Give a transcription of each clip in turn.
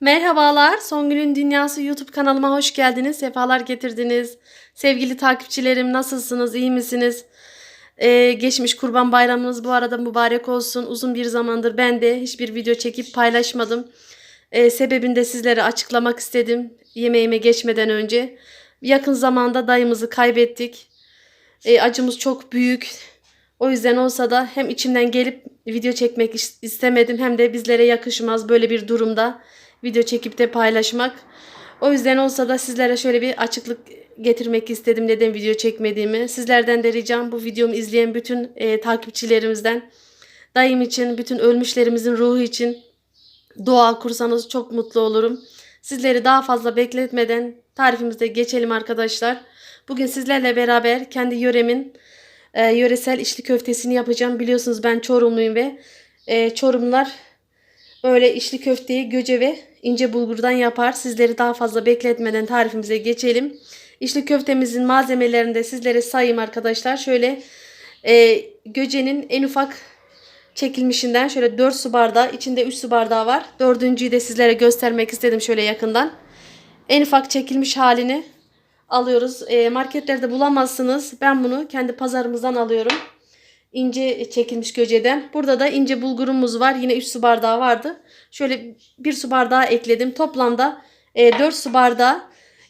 Merhabalar, Songül'ün Dünyası YouTube kanalıma hoş geldiniz, sefalar getirdiniz. Sevgili takipçilerim nasılsınız, iyi misiniz? Ee, geçmiş kurban bayramınız bu arada mübarek olsun. Uzun bir zamandır ben de hiçbir video çekip paylaşmadım. Ee, sebebini de sizlere açıklamak istedim yemeğime geçmeden önce. Yakın zamanda dayımızı kaybettik. Ee, acımız çok büyük. O yüzden olsa da hem içimden gelip video çekmek is- istemedim hem de bizlere yakışmaz böyle bir durumda video çekip de paylaşmak. O yüzden olsa da sizlere şöyle bir açıklık getirmek istedim neden video çekmediğimi. Sizlerden de ricam bu videomu izleyen bütün e, takipçilerimizden dayım için, bütün ölmüşlerimizin ruhu için dua kursanız çok mutlu olurum. Sizleri daha fazla bekletmeden tarifimize geçelim arkadaşlar. Bugün sizlerle beraber kendi yöremin e, yöresel içli köftesini yapacağım. Biliyorsunuz ben Çorumluyum ve e, Çorumlar böyle içli köfteyi göce ve ince bulgurdan yapar. Sizleri daha fazla bekletmeden tarifimize geçelim. İçli köftemizin malzemelerini de sizlere sayayım arkadaşlar. Şöyle e, göcenin en ufak çekilmişinden şöyle 4 su bardağı içinde 3 su bardağı var. Dördüncüyü de sizlere göstermek istedim şöyle yakından. En ufak çekilmiş halini alıyoruz. E, marketlerde bulamazsınız. Ben bunu kendi pazarımızdan alıyorum. İnce çekilmiş göceden. Burada da ince bulgurumuz var. Yine 3 su bardağı vardı. Şöyle 1 su bardağı ekledim. Toplamda e, 4 su bardağı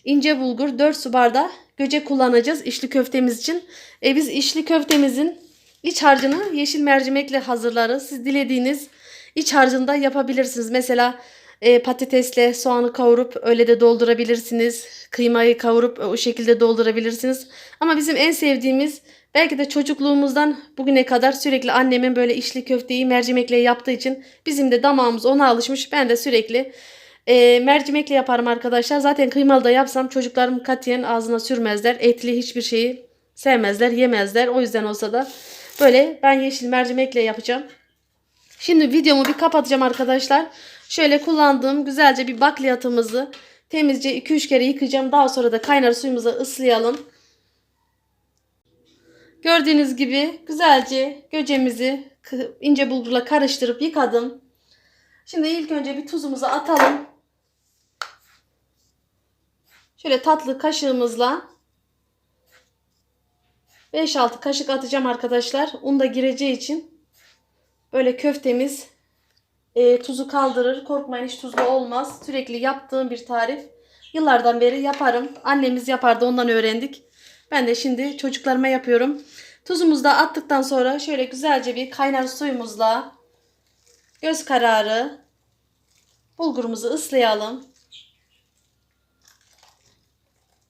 ince bulgur, 4 su bardağı göce kullanacağız içli köftemiz için. E, biz içli köftemizin iç harcını yeşil mercimekle hazırlarız. Siz dilediğiniz iç harcını da yapabilirsiniz. Mesela e, patatesle soğanı kavurup öyle de doldurabilirsiniz. Kıymayı kavurup o şekilde doldurabilirsiniz. Ama bizim en sevdiğimiz belki de çocukluğumuzdan bugüne kadar sürekli annemin böyle içli köfteyi mercimekle yaptığı için bizim de damağımız ona alışmış. Ben de sürekli e, mercimekle yaparım arkadaşlar. Zaten kıymalı da yapsam çocuklarım katiyen ağzına sürmezler. Etli hiçbir şeyi sevmezler, yemezler. O yüzden olsa da böyle ben yeşil mercimekle yapacağım. Şimdi videomu bir kapatacağım arkadaşlar. Şöyle kullandığım güzelce bir bakliyatımızı temizce 2-3 kere yıkayacağım. Daha sonra da kaynar suyumuza ıslayalım. Gördüğünüz gibi güzelce göcemizi ince bulgurla karıştırıp yıkadım. Şimdi ilk önce bir tuzumuzu atalım. Şöyle tatlı kaşığımızla 5-6 kaşık atacağım arkadaşlar. Un da gireceği için böyle köftemiz e, tuzu kaldırır. Korkmayın hiç tuzlu olmaz. Sürekli yaptığım bir tarif. Yıllardan beri yaparım. Annemiz yapardı ondan öğrendik. Ben de şimdi çocuklarıma yapıyorum. Tuzumuzu da attıktan sonra şöyle güzelce bir kaynar suyumuzla göz kararı bulgurumuzu ıslayalım.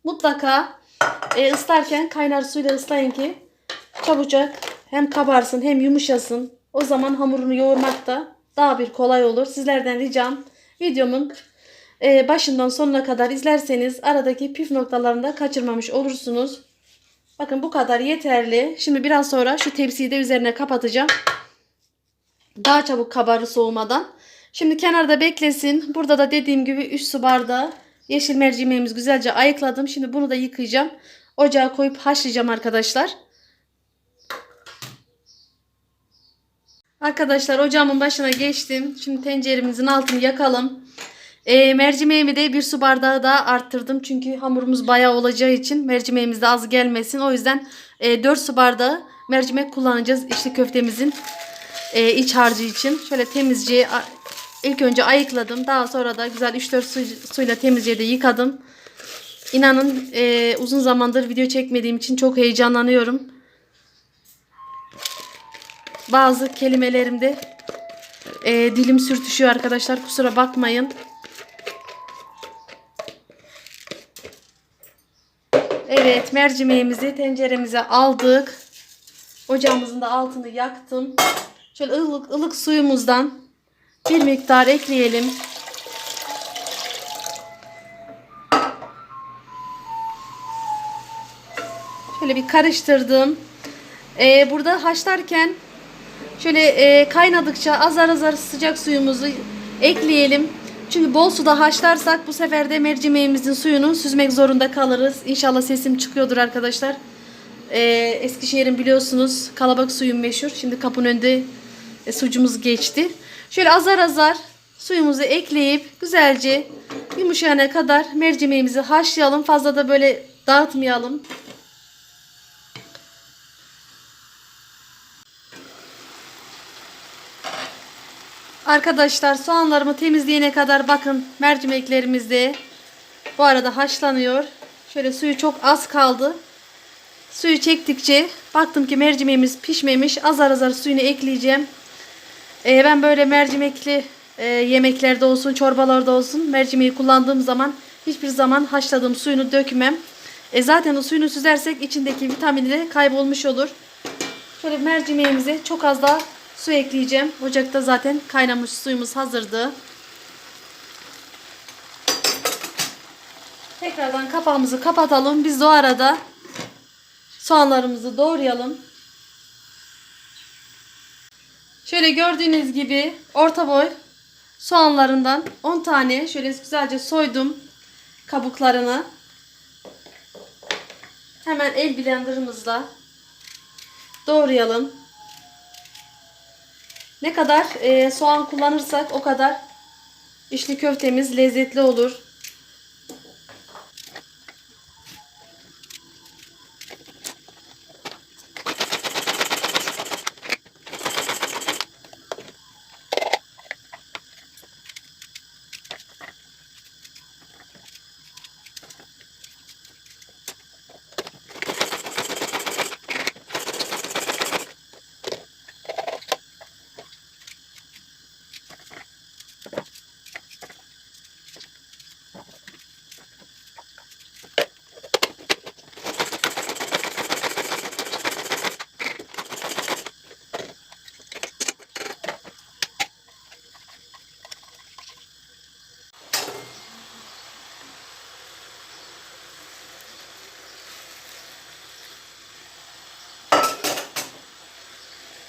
Mutlaka e, ıslarken kaynar suyla ıslayın ki çabucak hem kabarsın hem yumuşasın. O zaman hamurunu yoğurmak da daha bir kolay olur. Sizlerden ricam videomun e, başından sonuna kadar izlerseniz aradaki püf noktalarını da kaçırmamış olursunuz. Bakın bu kadar yeterli. Şimdi biraz sonra şu tepsiyi de üzerine kapatacağım. Daha çabuk kabarır soğumadan. Şimdi kenarda beklesin. Burada da dediğim gibi 3 su bardağı yeşil mercimeğimiz güzelce ayıkladım. Şimdi bunu da yıkayacağım. Ocağa koyup haşlayacağım arkadaşlar. Arkadaşlar ocağımın başına geçtim. Şimdi tenceremizin altını yakalım. E, mercimeğimi de bir su bardağı daha arttırdım. Çünkü hamurumuz bayağı olacağı için mercimeğimiz de az gelmesin. O yüzden e, 4 su bardağı mercimek kullanacağız içli köftemizin e, iç harcı için. Şöyle temizce ilk önce ayıkladım. Daha sonra da güzel 3-4 su, suyla temizce de yıkadım. İnanın e, uzun zamandır video çekmediğim için çok heyecanlanıyorum. Bazı kelimelerimde e, dilim sürtüşüyor arkadaşlar. Kusura bakmayın. Evet mercimeğimizi tenceremize aldık. Ocağımızın da altını yaktım. Şöyle ılık ılık suyumuzdan bir miktar ekleyelim. Şöyle bir karıştırdım. Ee, burada haşlarken şöyle e, kaynadıkça azar azar sıcak suyumuzu ekleyelim. Çünkü bol suda haşlarsak bu sefer de mercimeğimizin suyunu süzmek zorunda kalırız. İnşallah sesim çıkıyordur arkadaşlar. Ee, Eskişehir'in biliyorsunuz kalabalık suyun meşhur. Şimdi kapının önünde e, sucumuz geçti. Şöyle azar azar Suyumuzu ekleyip güzelce yumuşayana kadar mercimeğimizi haşlayalım. Fazla da böyle dağıtmayalım. Arkadaşlar soğanlarımı temizleyene kadar bakın mercimeklerimiz de bu arada haşlanıyor. Şöyle suyu çok az kaldı. Suyu çektikçe baktım ki mercimeğimiz pişmemiş. Azar azar suyunu ekleyeceğim. Ee, ben böyle mercimekli e, yemeklerde olsun, çorbalarda olsun mercimeği kullandığım zaman hiçbir zaman haşladığım suyunu dökmem. E, zaten o suyunu süzersek içindeki vitamini de kaybolmuş olur. Şöyle mercimeğimize çok az daha su ekleyeceğim. Ocakta zaten kaynamış suyumuz hazırdı. Tekrardan kapağımızı kapatalım. Biz o arada soğanlarımızı doğrayalım. Şöyle gördüğünüz gibi orta boy soğanlarından 10 tane şöyle güzelce soydum kabuklarını. Hemen el blenderımızla doğrayalım. Ne kadar e, soğan kullanırsak o kadar içli köftemiz lezzetli olur.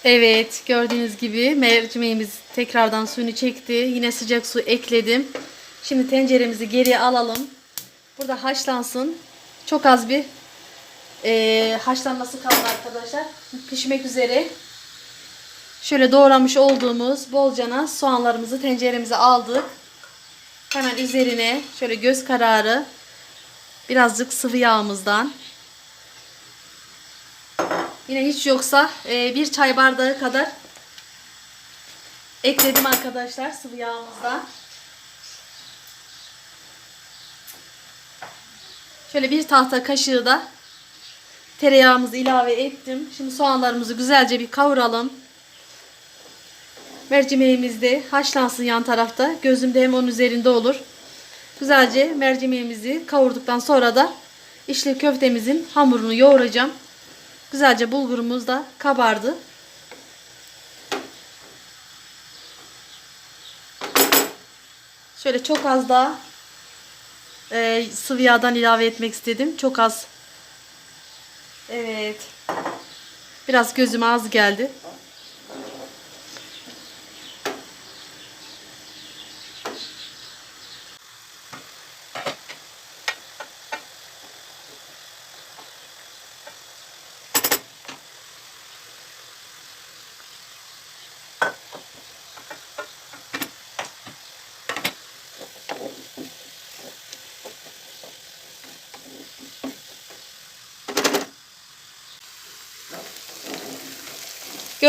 Evet gördüğünüz gibi mercimeğimiz tekrardan suyunu çekti. Yine sıcak su ekledim. Şimdi tenceremizi geriye alalım. Burada haşlansın. Çok az bir e, haşlanması kaldı arkadaşlar. Pişmek üzere. Şöyle doğramış olduğumuz bolcana soğanlarımızı tenceremize aldık. Hemen üzerine şöyle göz kararı birazcık sıvı yağımızdan Yine hiç yoksa e, bir çay bardağı kadar ekledim arkadaşlar sıvı yağımızdan. Şöyle bir tahta kaşığı da tereyağımızı ilave ettim. Şimdi soğanlarımızı güzelce bir kavuralım. Mercimeğimiz de haşlansın yan tarafta. Gözümde hem onun üzerinde olur. Güzelce mercimeğimizi kavurduktan sonra da içli köftemizin hamurunu yoğuracağım. Güzelce bulgurumuz da kabardı. Şöyle çok az daha e, sıvı yağdan ilave etmek istedim. Çok az. Evet. Biraz gözüme az geldi.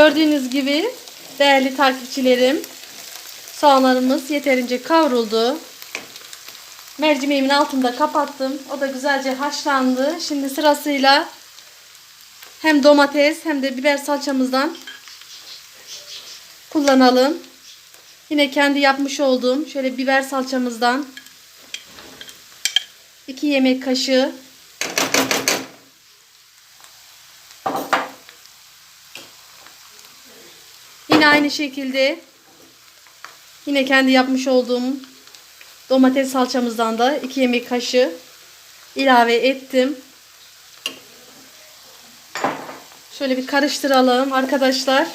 Gördüğünüz gibi değerli takipçilerim soğanlarımız yeterince kavruldu. Mercimeğimin altında kapattım. O da güzelce haşlandı. Şimdi sırasıyla hem domates hem de biber salçamızdan kullanalım. Yine kendi yapmış olduğum şöyle biber salçamızdan 2 yemek kaşığı Yine aynı şekilde yine kendi yapmış olduğum domates salçamızdan da 2 yemek kaşığı ilave ettim. Şöyle bir karıştıralım arkadaşlar.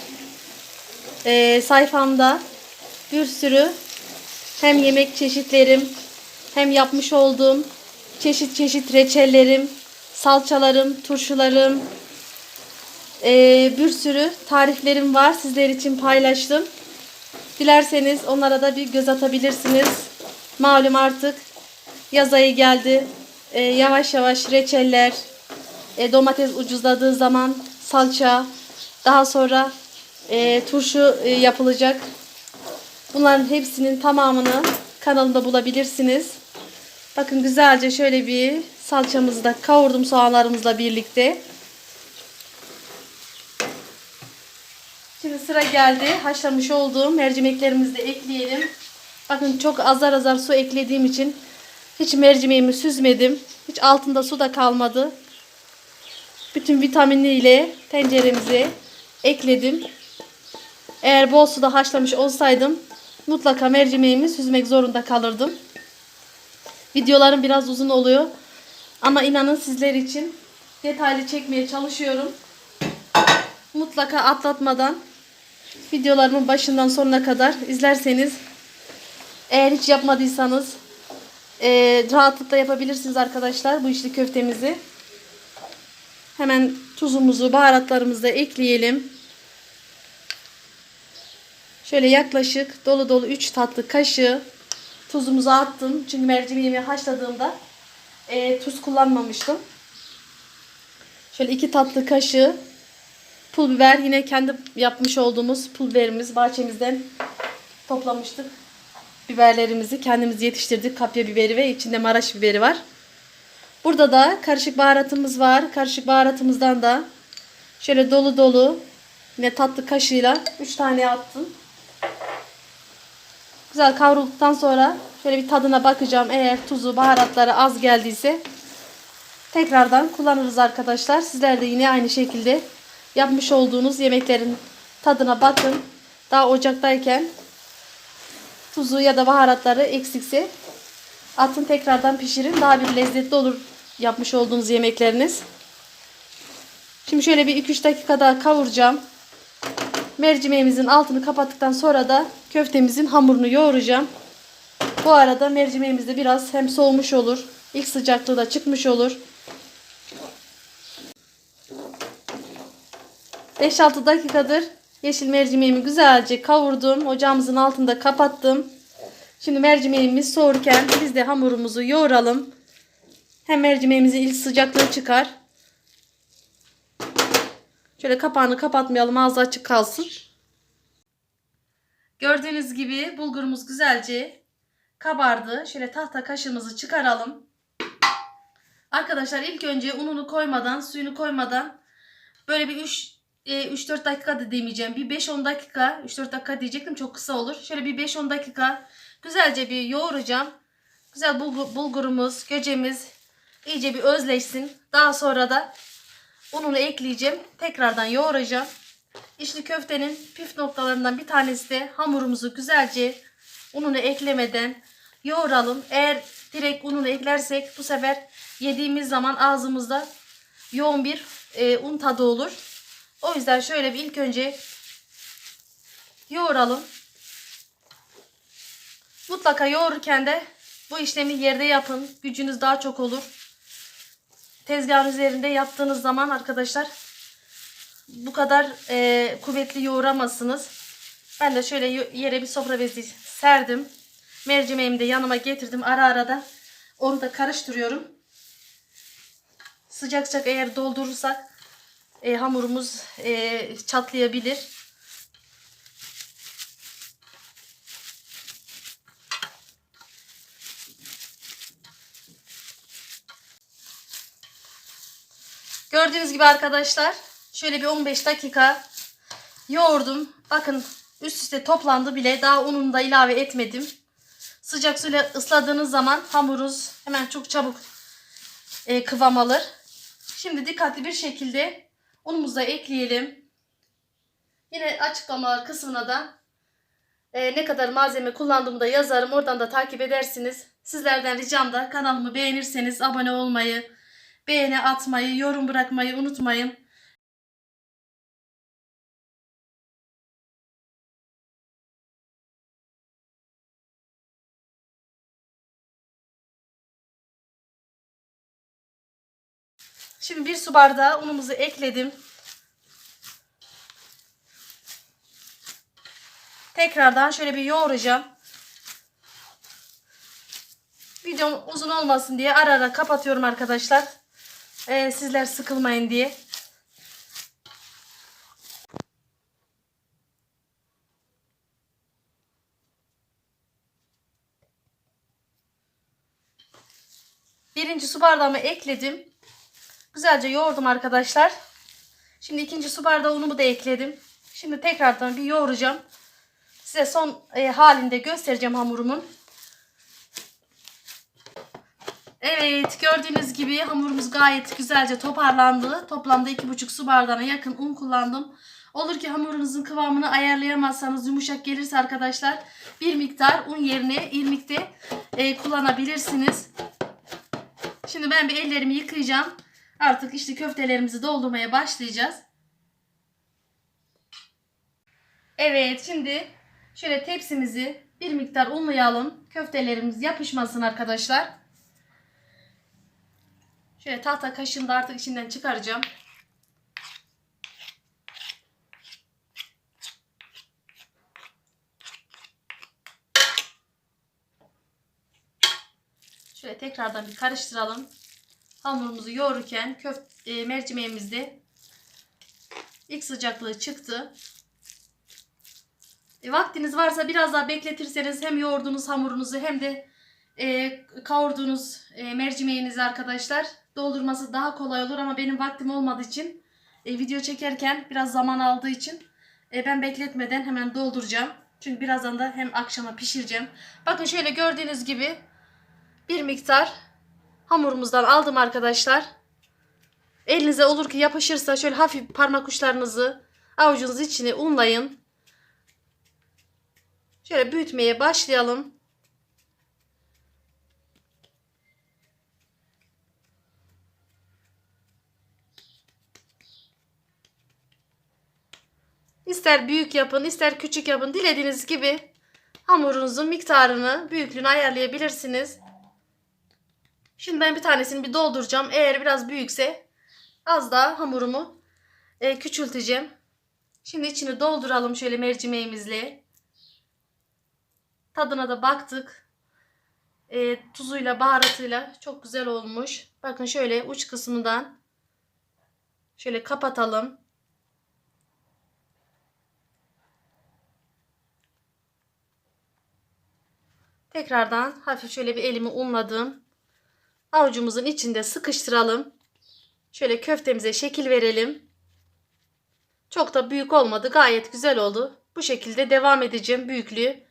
Ee, sayfamda bir sürü hem yemek çeşitlerim hem yapmış olduğum çeşit çeşit reçellerim, salçalarım, turşularım, ee, bir sürü tariflerim var. Sizler için paylaştım. Dilerseniz onlara da bir göz atabilirsiniz. Malum artık yaz ayı geldi. Ee, yavaş yavaş reçeller, e, domates ucuzladığı zaman salça, daha sonra e, turşu e, yapılacak. Bunların hepsinin tamamını kanalımda bulabilirsiniz. Bakın güzelce şöyle bir salçamızı da kavurdum soğanlarımızla birlikte. Şimdi sıra geldi. Haşlamış olduğum mercimeklerimizi de ekleyelim. Bakın çok azar azar su eklediğim için hiç mercimeğimi süzmedim. Hiç altında su da kalmadı. Bütün vitaminliyle tenceremize ekledim. Eğer bol suda haşlamış olsaydım mutlaka mercimeğimi süzmek zorunda kalırdım. Videolarım biraz uzun oluyor. Ama inanın sizler için detaylı çekmeye çalışıyorum. Mutlaka atlatmadan videolarımın başından sonuna kadar izlerseniz eğer hiç yapmadıysanız eee, rahatlıkla yapabilirsiniz arkadaşlar bu içli köftemizi. Hemen tuzumuzu, baharatlarımızı da ekleyelim. Şöyle yaklaşık dolu dolu 3 tatlı kaşığı tuzumuzu attım. Çünkü mercimeğimi haşladığımda e, tuz kullanmamıştım. Şöyle 2 tatlı kaşığı pul biber. Yine kendi yapmış olduğumuz pul biberimiz bahçemizden toplamıştık. Biberlerimizi kendimiz yetiştirdik. Kapya biberi ve içinde maraş biberi var. Burada da karışık baharatımız var. Karışık baharatımızdan da şöyle dolu dolu yine tatlı kaşığıyla 3 tane attım. Güzel kavrulduktan sonra şöyle bir tadına bakacağım. Eğer tuzu, baharatları az geldiyse tekrardan kullanırız arkadaşlar. Sizler de yine aynı şekilde yapmış olduğunuz yemeklerin tadına bakın. Daha ocaktayken tuzu ya da baharatları eksikse atın tekrardan pişirin. Daha bir lezzetli olur yapmış olduğunuz yemekleriniz. Şimdi şöyle bir 2-3 dakika daha kavuracağım. Mercimeğimizin altını kapattıktan sonra da köftemizin hamurunu yoğuracağım. Bu arada mercimeğimiz de biraz hem soğumuş olur. ilk sıcaklığı da çıkmış olur. 5-6 dakikadır yeşil mercimeğimi güzelce kavurdum. Ocağımızın altında kapattım. Şimdi mercimeğimiz soğurken biz de hamurumuzu yoğuralım. Hem mercimeğimizin ilk sıcaklığı çıkar. Şöyle kapağını kapatmayalım ağzı açık kalsın. Gördüğünüz gibi bulgurumuz güzelce kabardı. Şöyle tahta kaşığımızı çıkaralım. Arkadaşlar ilk önce ununu koymadan, suyunu koymadan böyle bir 3 3-4 dakika da demeyeceğim. Bir 5-10 dakika, 3-4 dakika diyecektim çok kısa olur. Şöyle bir 5-10 dakika güzelce bir yoğuracağım. Güzel bulgur, bulgurumuz, göcemiz iyice bir özleşsin. Daha sonra da ununu ekleyeceğim. Tekrardan yoğuracağım. İçli köftenin püf noktalarından bir tanesi de hamurumuzu güzelce ununu eklemeden yoğuralım. Eğer direkt ununu eklersek bu sefer yediğimiz zaman ağzımızda yoğun bir e, un tadı olur. O yüzden şöyle bir ilk önce yoğuralım. Mutlaka yoğururken de bu işlemi yerde yapın. Gücünüz daha çok olur. Tezgahın üzerinde yaptığınız zaman arkadaşlar bu kadar e, kuvvetli yoğuramazsınız. Ben de şöyle yere bir sofra bezi serdim. Mercimeğimi de yanıma getirdim. Ara ara da onu da karıştırıyorum. Sıcak sıcak eğer doldurursak e, hamurumuz e, çatlayabilir. Gördüğünüz gibi arkadaşlar şöyle bir 15 dakika yoğurdum. Bakın üst üste toplandı bile. Daha ununu da ilave etmedim. Sıcak suyla ısladığınız zaman hamurunuz hemen çok çabuk e, kıvam alır. Şimdi dikkatli bir şekilde unumuzu ekleyelim. Yine açıklamalar kısmına da e, ne kadar malzeme kullandığımı da yazarım. Oradan da takip edersiniz. Sizlerden ricam da kanalımı beğenirseniz abone olmayı, beğeni atmayı, yorum bırakmayı unutmayın. Şimdi bir su bardağı unumuzu ekledim. tekrardan şöyle bir yoğuracağım. Videom uzun olmasın diye ara ara kapatıyorum arkadaşlar. Ee, sizler sıkılmayın diye. Birinci su bardağımı ekledim. Güzelce yoğurdum arkadaşlar. Şimdi ikinci su bardağı unumu da ekledim. Şimdi tekrardan bir yoğuracağım. Size son e, halinde göstereceğim hamurumun. Evet gördüğünüz gibi hamurumuz gayet güzelce toparlandı. Toplamda 2,5 su bardağına yakın un kullandım. Olur ki hamurunuzun kıvamını ayarlayamazsanız yumuşak gelirse arkadaşlar bir miktar un yerine irmikte e, kullanabilirsiniz. Şimdi ben bir ellerimi yıkayacağım. Artık işte köftelerimizi doldurmaya başlayacağız. Evet şimdi şöyle tepsimizi bir miktar unlayalım. Köftelerimiz yapışmasın arkadaşlar. Şöyle tahta kaşığını da artık içinden çıkaracağım. Şöyle tekrardan bir karıştıralım. Hamurumuzu yoğururken köfte e, mercimeğimiz de ilk sıcaklığı çıktı. E, vaktiniz varsa biraz daha bekletirseniz hem yoğurduğunuz hamurunuzu hem de e, kavurduğunuz e, mercimeğinizi arkadaşlar doldurması daha kolay olur ama benim vaktim olmadığı için e, video çekerken biraz zaman aldığı için e, ben bekletmeden hemen dolduracağım. Çünkü birazdan da hem akşama pişireceğim. Bakın şöyle gördüğünüz gibi bir miktar hamurumuzdan aldım arkadaşlar. Elinize olur ki yapışırsa şöyle hafif parmak uçlarınızı avucunuz içine unlayın. Şöyle büyütmeye başlayalım. İster büyük yapın, ister küçük yapın. Dilediğiniz gibi hamurunuzun miktarını, büyüklüğünü ayarlayabilirsiniz. Şimdi ben bir tanesini bir dolduracağım. Eğer biraz büyükse az daha hamurumu e, küçülteceğim. Şimdi içini dolduralım şöyle mercimeğimizle. Tadına da baktık. E, tuzuyla, baharatıyla çok güzel olmuş. Bakın şöyle uç kısmından şöyle kapatalım. Tekrardan hafif şöyle bir elimi unladım. Avucumuzun içinde sıkıştıralım. Şöyle köftemize şekil verelim. Çok da büyük olmadı. Gayet güzel oldu. Bu şekilde devam edeceğim büyüklüğü.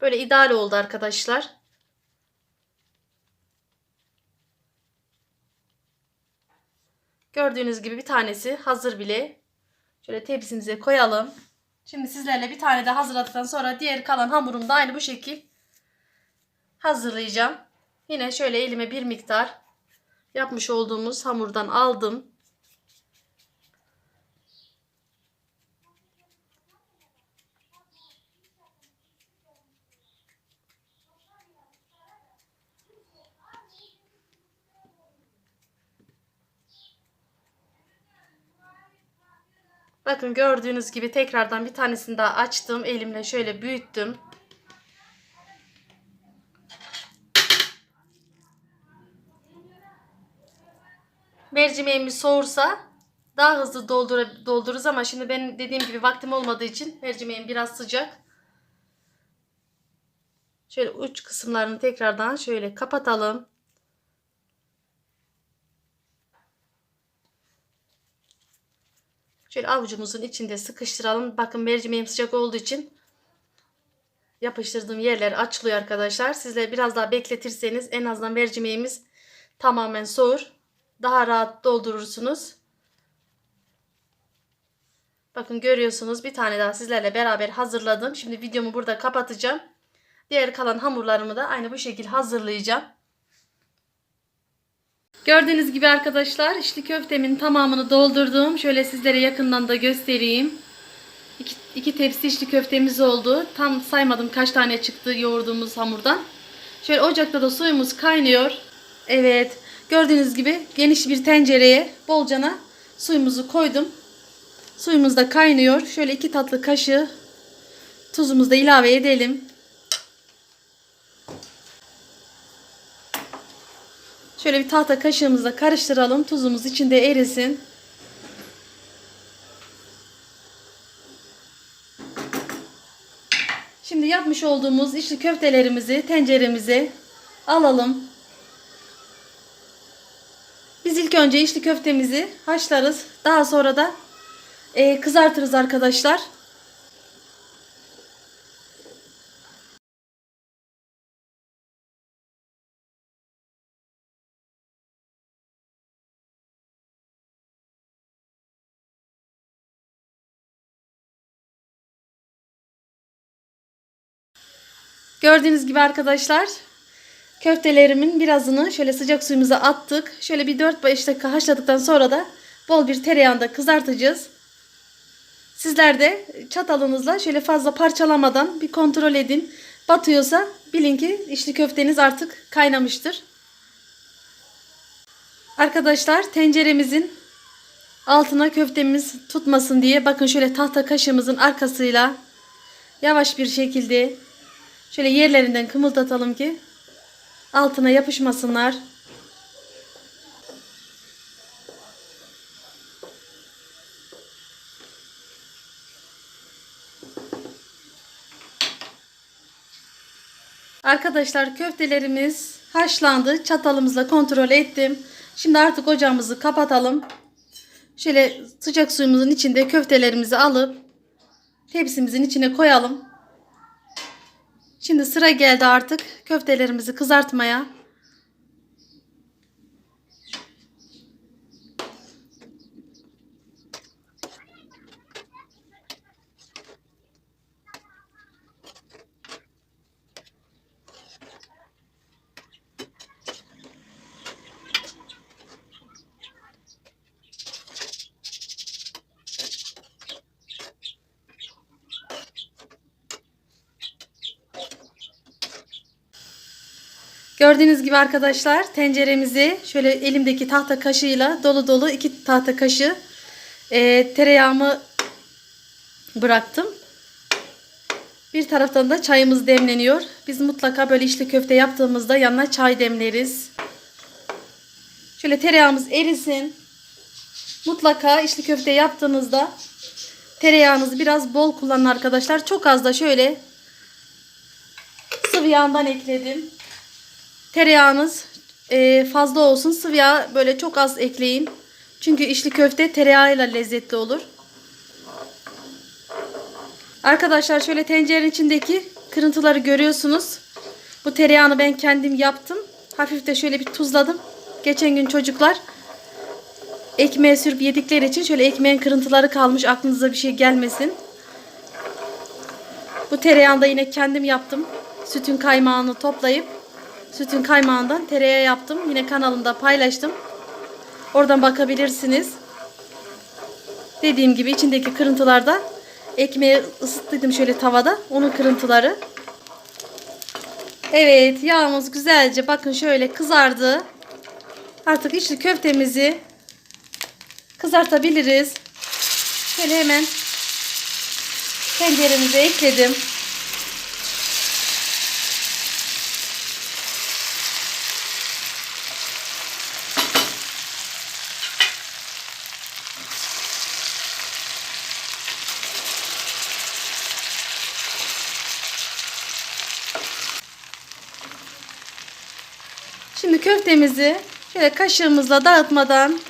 Böyle ideal oldu arkadaşlar. Gördüğünüz gibi bir tanesi hazır bile. Şöyle tepsimize koyalım. Şimdi sizlerle bir tane de hazırladıktan sonra diğer kalan hamurum da aynı bu şekil hazırlayacağım. Yine şöyle elime bir miktar yapmış olduğumuz hamurdan aldım. Bakın gördüğünüz gibi tekrardan bir tanesini daha açtım. Elimle şöyle büyüttüm. Mercimeğimiz soğursa daha hızlı doldur doldururuz ama şimdi ben dediğim gibi vaktim olmadığı için mercimeğim biraz sıcak. Şöyle uç kısımlarını tekrardan şöyle kapatalım. Şöyle avucumuzun içinde sıkıştıralım. Bakın mercimeğim sıcak olduğu için yapıştırdığım yerler açılıyor arkadaşlar. Sizler biraz daha bekletirseniz en azından mercimeğimiz tamamen soğur daha rahat doldurursunuz. Bakın görüyorsunuz bir tane daha sizlerle beraber hazırladım. Şimdi videomu burada kapatacağım. Diğer kalan hamurlarımı da aynı bu şekilde hazırlayacağım. Gördüğünüz gibi arkadaşlar içli köftemin tamamını doldurdum. Şöyle sizlere yakından da göstereyim. İki, iki tepsi içli köftemiz oldu. Tam saymadım kaç tane çıktı yoğurduğumuz hamurdan. Şöyle ocakta da suyumuz kaynıyor. Evet. Gördüğünüz gibi geniş bir tencereye bolcana suyumuzu koydum. Suyumuz da kaynıyor. Şöyle iki tatlı kaşığı Tuzumuzu da ilave edelim. Şöyle bir tahta kaşığımızla karıştıralım. Tuzumuz içinde erisin. Şimdi yapmış olduğumuz içli köftelerimizi tenceremize alalım. Biz ilk önce içli köftemizi haşlarız. Daha sonra da e, kızartırız arkadaşlar. Gördüğünüz gibi arkadaşlar köftelerimin birazını şöyle sıcak suyumuza attık. Şöyle bir 4-5 dakika haşladıktan sonra da bol bir tereyağında kızartacağız. Sizler de çatalınızla şöyle fazla parçalamadan bir kontrol edin. Batıyorsa bilin ki içli köfteniz artık kaynamıştır. Arkadaşlar tenceremizin altına köftemiz tutmasın diye bakın şöyle tahta kaşığımızın arkasıyla yavaş bir şekilde Şöyle yerlerinden kımıldatalım ki altına yapışmasınlar. Arkadaşlar köftelerimiz haşlandı. Çatalımızla kontrol ettim. Şimdi artık ocağımızı kapatalım. Şöyle sıcak suyumuzun içinde köftelerimizi alıp tepsimizin içine koyalım. Şimdi sıra geldi artık köftelerimizi kızartmaya. Gördüğünüz gibi arkadaşlar tenceremizi şöyle elimdeki tahta kaşığıyla dolu dolu iki tahta kaşığı e, tereyağımı bıraktım. Bir taraftan da çayımız demleniyor. Biz mutlaka böyle içli köfte yaptığımızda yanına çay demleriz. Şöyle tereyağımız erisin. Mutlaka içli köfte yaptığınızda tereyağınızı biraz bol kullanın arkadaşlar. Çok az da şöyle sıvı yağından ekledim. Tereyağınız e, fazla olsun. Sıvı yağ böyle çok az ekleyin. Çünkü içli köfte tereyağıyla lezzetli olur. Arkadaşlar şöyle tencerenin içindeki kırıntıları görüyorsunuz. Bu tereyağını ben kendim yaptım. Hafif de şöyle bir tuzladım. Geçen gün çocuklar ekmeğe sürüp yedikleri için şöyle ekmeğin kırıntıları kalmış. Aklınıza bir şey gelmesin. Bu tereyağını da yine kendim yaptım. Sütün kaymağını toplayıp sütün kaymağından tereyağı yaptım. Yine kanalımda paylaştım. Oradan bakabilirsiniz. Dediğim gibi içindeki kırıntılarda ekmeği ısıttıydım şöyle tavada. Onun kırıntıları. Evet yağımız güzelce bakın şöyle kızardı. Artık içli köftemizi kızartabiliriz. Şöyle hemen tenceremize ekledim. Şimdi köftemizi şöyle kaşığımızla dağıtmadan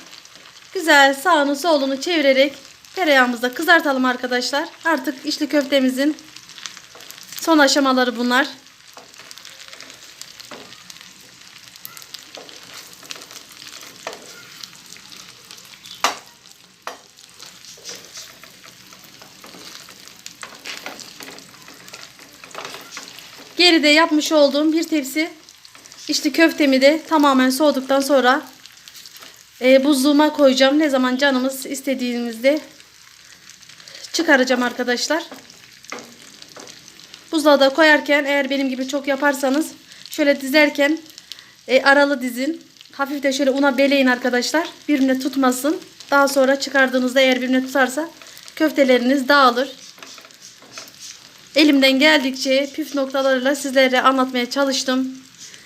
güzel sağını solunu çevirerek tereyağımızda kızartalım arkadaşlar. Artık içli köftemizin son aşamaları bunlar. Geride yapmış olduğum bir tepsi içli köftemi de tamamen soğuduktan sonra e, buzluğuma koyacağım. Ne zaman canımız istediğimizde çıkaracağım arkadaşlar. Buzluğa da koyarken eğer benim gibi çok yaparsanız şöyle dizerken e, aralı dizin. Hafif de şöyle una beleyin arkadaşlar. Birbirine tutmasın. Daha sonra çıkardığınızda eğer birbirine tutarsa köfteleriniz dağılır. elimden geldikçe püf noktalarıyla sizlere anlatmaya çalıştım.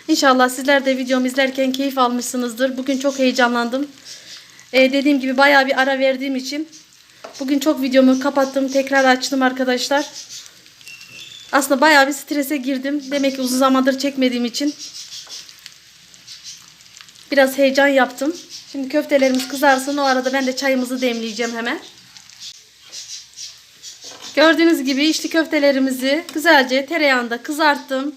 İnşallah sizler de videomu izlerken keyif almışsınızdır. Bugün çok heyecanlandım. Ee, dediğim gibi bayağı bir ara verdiğim için bugün çok videomu kapattım. Tekrar açtım arkadaşlar. Aslında bayağı bir strese girdim. Demek ki uzun zamandır çekmediğim için. Biraz heyecan yaptım. Şimdi köftelerimiz kızarsın. O arada ben de çayımızı demleyeceğim hemen. Gördüğünüz gibi içli köftelerimizi güzelce tereyağında kızarttım.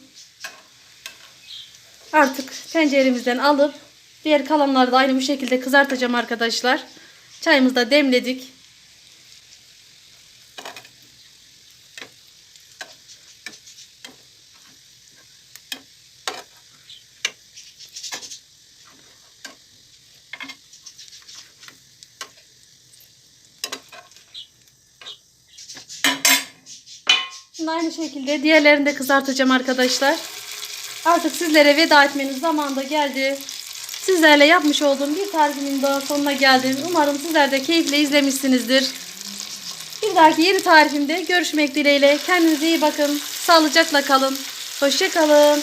Artık tenceremizden alıp diğer kalanları da aynı bu şekilde kızartacağım arkadaşlar. Çayımızı da demledik. Aynı şekilde diğerlerini de kızartacağım arkadaşlar. Artık sizlere veda etmenin zamanı da geldi. Sizlerle yapmış olduğum bir tarifimin daha sonuna geldim. Umarım sizler de keyifle izlemişsinizdir. Bir dahaki yeni tarifimde görüşmek dileğiyle. Kendinize iyi bakın. Sağlıcakla kalın. Hoşçakalın.